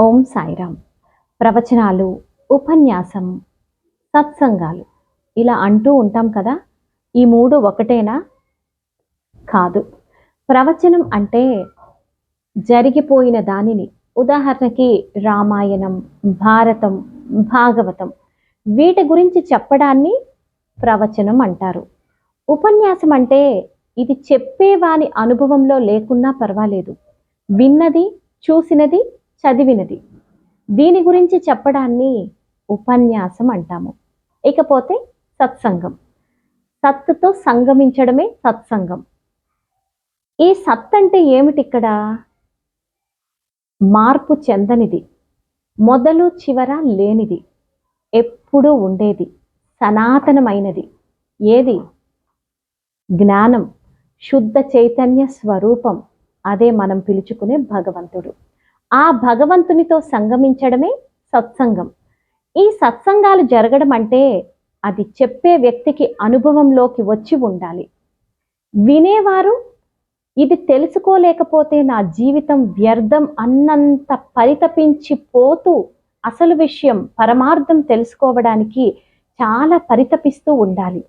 ఓం సాయిరామ్. ప్రవచనాలు ఉపన్యాసం సత్సంగాలు ఇలా అంటూ ఉంటాం కదా? ఈ మూడు ఒకటేనా? కాదు. ప్రవచనం అంటే జరిగిపోయిన దానిని ఉదాహరణకి రామాయణం భారతం భాగవతం వీటి గురించి చెప్పడాన్ని ప్రవచనం అంటారు. ఉపన్యాసం అంటే ఇది చెప్పేవాని అనుభవంలో లేకున్నా పర్వాలేదు. విన్నది చూసినది చదివినది. దీని గురించి చెప్పడాన్ని ఉపన్యాసం అంటాము. ఇకపోతే సత్సంగం. సత్తుతో సంగమించడమే సత్సంగం. ఈ సత్ అంటే ఏమిటి ఇక్కడ మార్పు చెందనిది. మొదలు చివర లేనిది. ఎప్పుడూ ఉండేది. సనాతనమైనది. ఏది? జ్ఞానం. శుద్ధ చైతన్య స్వరూపం. అదే మనం పిలుచుకునే భగవంతుడు. ఆ భగవంతునితో సంగమించడమే సత్సంగం. ఈ సత్సంగాలు జరగడం అంటే అది చెప్పే వ్యక్తికి అనుభవంలోకి వచ్చి ఉండాలి. వినేవారు ఇది తెలుసుకోలేకపోతే నా జీవితం వ్యర్థం అన్నంత పరితపించి పోతూ అసలు విషయం పరమార్థం తెలుసుకోవడానికి చాలా పరితపిస్తూ ఉండాలి.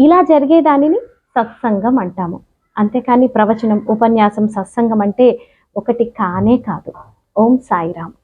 ఇలా జరిగే దానిని సత్సంగం అంటాము. అంతేకాని ప్రవచనం ఉపన్యాసం సత్సంగం అంటే ఒకటి కానే కాదు. ఓం సాయిరామ్.